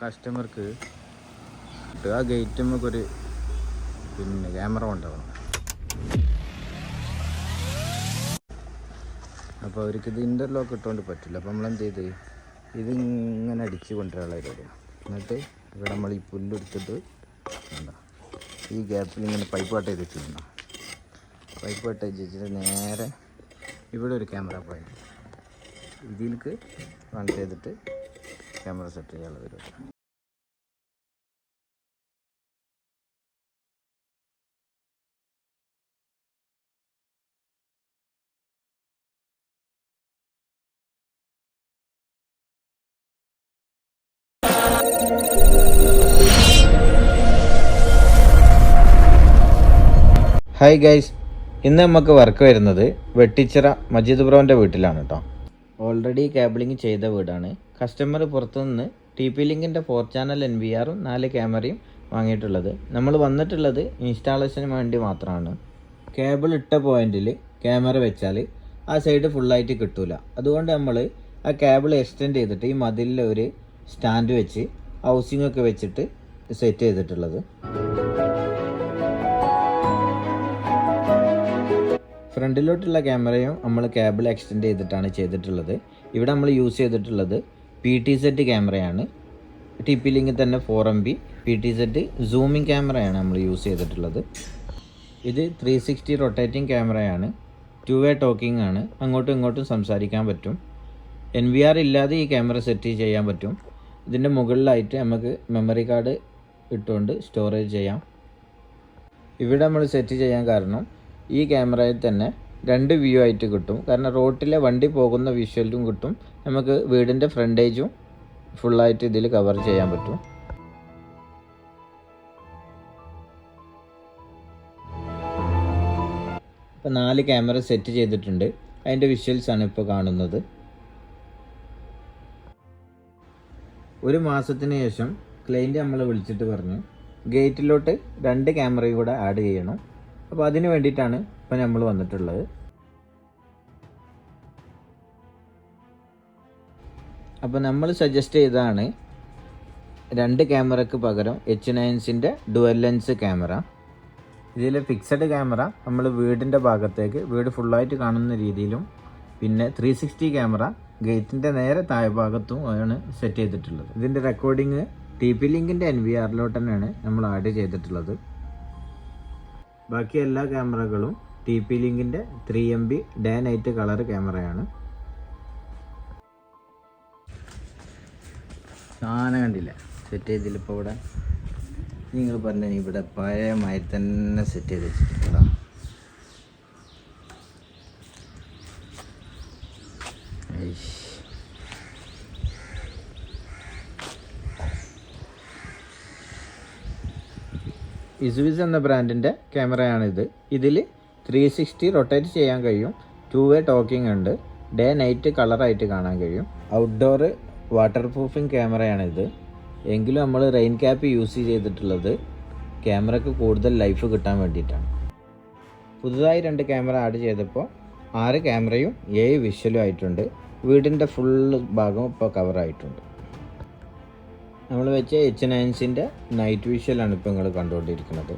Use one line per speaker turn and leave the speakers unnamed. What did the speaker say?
കസ്റ്റമർക്ക് ആ ഗേറ്റ് നമുക്കൊരു പിന്നെ ക്യാമറ ഉണ്ടാവണം അപ്പോൾ അവർക്ക് ഇത് ഇന്റർലോക്ക് ഇട്ടുകൊണ്ട് പറ്റില്ല. അപ്പോൾ നമ്മൾ എന്ത് ചെയ്ത് ഇത് ഇങ്ങനെ അടിച്ച് കൊണ്ടുവരാനുള്ള പരിപാടിയാണ്. എന്നിട്ട് ഇവിടെ നമ്മൾ ഈ പുല്ലെടുത്തിട്ട് എന്താ ഈ ഗ്യാപ്പിൽ ഇങ്ങനെ പൈപ്പ് കട്ട് ചെയ്ത് വെച്ചിരുന്ന പൈപ്പ് കട്ട് ചെയ്ത് വെച്ചിട്ട് നേരെ ഇവിടെ ഒരു ക്യാമറ പോയി ഇതിലേക്ക് റൺ ചെയ്തിട്ട് ക്യാമറ സെറ്റ് ചെയ്യാനുള്ള പരിപാടി. ഹായ് ഗൈസ് ഇന്ന് നമുക്ക് വർക്ക് വരുന്നത് വെട്ടിച്ചിറ മജീദ് ബ്രോന്റെ വീട്ടിലാണ് കേട്ടോ ഓൾറെഡി കേബിളിങ് ചെയ്ത വീടാണ്. കസ്റ്റമർ പുറത്തുനിന്ന് ടി പി ലിങ്കിന്റെ ഫോർ ചാനൽ എൻ വി ആറും നാല് ക്യാമറയും വാങ്ങിയിട്ടുള്ളത്. നമ്മൾ വന്നിട്ടുള്ളത് ഇൻസ്റ്റാളേഷന് വേണ്ടി മാത്രമാണ്. കേബിൾ ഇട്ട പോയിന്റിൽ ക്യാമറ വെച്ചാൽ ആ സൈഡ് ഫുള്ളായിട്ട് കിട്ടൂല. അതുകൊണ്ട് നമ്മൾ ആ കേബിൾ എക്സ്റ്റെൻഡ് ചെയ്തിട്ട് ഈ മതിലിൽ ഒരു സ്റ്റാൻഡ് വെച്ച് ഹൗസിംഗ് ഒക്കെ വെച്ചിട്ട് സെറ്റ് ചെയ്തിട്ടുള്ളത്. ഫ്രണ്ടിലോട്ടുള്ള ക്യാമറയും നമ്മൾ കേബിൾ എക്സ്റ്റെൻഡ് ചെയ്തിട്ടാണ് ചെയ്തിട്ടുള്ളത്. ഇവിടെ നമ്മൾ യൂസ് ചെയ്തിട്ടുള്ളത് പി ടി സെറ്റ് ക്യാമറയാണ് ടി പി ലിങ്കിൽ തന്നെ four M B P T set zooming ക്യാമറയാണ് നമ്മൾ യൂസ് ചെയ്തിട്ടുള്ളത്. ഇത് ത്രീ സിക്സ്റ്റി റൊട്ടേറ്റിംഗ് ക്യാമറയാണ് ടു വേ ടോക്കിംഗ് ആണ് അങ്ങോട്ടും ഇങ്ങോട്ടും സംസാരിക്കാൻ പറ്റും. എൻ വി ആർ ഇല്ലാതെ ഈ ക്യാമറ സെറ്റ് ചെയ്യാൻ പറ്റും. ഇതിന്റെ മുകളിലായിട്ട് നമുക്ക് മെമ്മറി കാർഡ് ഇട്ടുകൊണ്ട് സ്റ്റോറേജ് ചെയ്യാം. ഇവിടെ നമ്മൾ സെറ്റ് ചെയ്യാൻ കാരണം ഈ ക്യാമറയിൽ തന്നെ രണ്ട് വ്യൂ ആയിട്ട് കിട്ടും. കാരണം റോട്ടിലെ വണ്ടി പോകുന്ന വിഷ്വലും കിട്ടും. നമുക്ക് വീടിന്റെ ഫ്രണ്ടേജും ഫുള്ളായിട്ട് ഇതിൽ കവർ ചെയ്യാൻ പറ്റും. ഇപ്പോൾ നാല് ക്യാമറ സെറ്റ് ചെയ്തിട്ടുണ്ട്. അതിന്റെ വിഷ്വൽസാണ് ഇപ്പോൾ കാണുന്നത്. ഒരു മാസത്തിന് ശേഷം ക്ലൈന്റ് നമ്മളെ വിളിച്ചിട്ട് പറഞ്ഞു ഗേറ്റിലോട്ട് രണ്ട് ക്യാമറയും കൂടെ ആഡ് ചെയ്യണം. അപ്പോൾ അതിന് വേണ്ടിയിട്ടാണ് ഇപ്പം നമ്മൾ വന്നിട്ടുള്ളത്. അപ്പോൾ നമ്മൾ സജസ്റ്റ് ചെയ്തതാണ് രണ്ട് ക്യാമറയ്ക്ക് പകരം എച്ച് നയൻസിന്റെ ഡുവൽ ലെൻസ് ക്യാമറ. ഇതിൽ ഫിക്സഡ് ക്യാമറ നമ്മൾ വീടിന്റെ ഭാഗത്തേക്ക് വീട് ഫുള്ളായിട്ട് കാണുന്ന രീതിയിലും പിന്നെ ത്രീ സിക്സ്റ്റി ക്യാമറ ഗേറ്റിന്റെ നേരെ താഴെ ഭാഗത്തും ആണ് സെറ്റ് ചെയ്തിട്ടുള്ളത്. ഇതിന്റെ റെക്കോർഡിങ് ടി പി ലിങ്കിന്റെ എൻ വി ആറിലോട്ട് തന്നെയാണ് നമ്മൾ ആഡ് ചെയ്തിട്ടുള്ളത്. ബാക്കി എല്ലാ ക്യാമറകളും T P ലിങ്കിന്റെ three M B day night colour ക്യാമറയാണ്. സാധനം കണ്ടില്ല. സെറ്റ് ചെയ്തില്ല ഇപ്പോൾ ഇവിടെ. നിങ്ങൾ പറഞ്ഞ ഇവിടെ പഴയ മാതിരി തന്നെ സെറ്റ് ചെയ്ത് വെച്ചിട്ടുണ്ടോ ഇസുവിസ് എന്ന ബ്രാൻഡിന്റെ ക്യാമറയാണിത് ഇതിൽ ത്രീ സിക്സ്റ്റി റൊട്ടേറ്റ് ചെയ്യാൻ കഴിയും. ടു വേ ടോക്കിംഗ് ഉണ്ട്. ഡേ നൈറ്റ് കളറായിട്ട് കാണാൻ കഴിയും. ഔട്ട്ഡോർ വാട്ടർ പ്രൂഫിംഗ് ക്യാമറയാണിത് എങ്കിലും നമ്മൾ റെയിൻ ക്യാപ്പ് യൂസ് ചെയ്തിട്ടുള്ളത് ക്യാമറയ്ക്ക് കൂടുതൽ ലൈഫ് കിട്ടാൻ വേണ്ടിയിട്ടാണ്. പുതുതായി രണ്ട് ക്യാമറ ആഡ് ചെയ്തപ്പോൾ ആറ് ക്യാമറയും ഏഴ് വിഷ്വലും ആയിട്ടുണ്ട്. വീടിന്റെ ഫുൾ ഭാഗം ഇപ്പോൾ കവറായിട്ടുണ്ട് നമ്മൾ വെച്ച എച്ച് നയൻസിന്റെ നൈറ്റ് വിഷ്വലാണ് ഇപ്പോൾ നിങ്ങൾ കണ്ടുകൊണ്ടിരിക്കുന്നത്.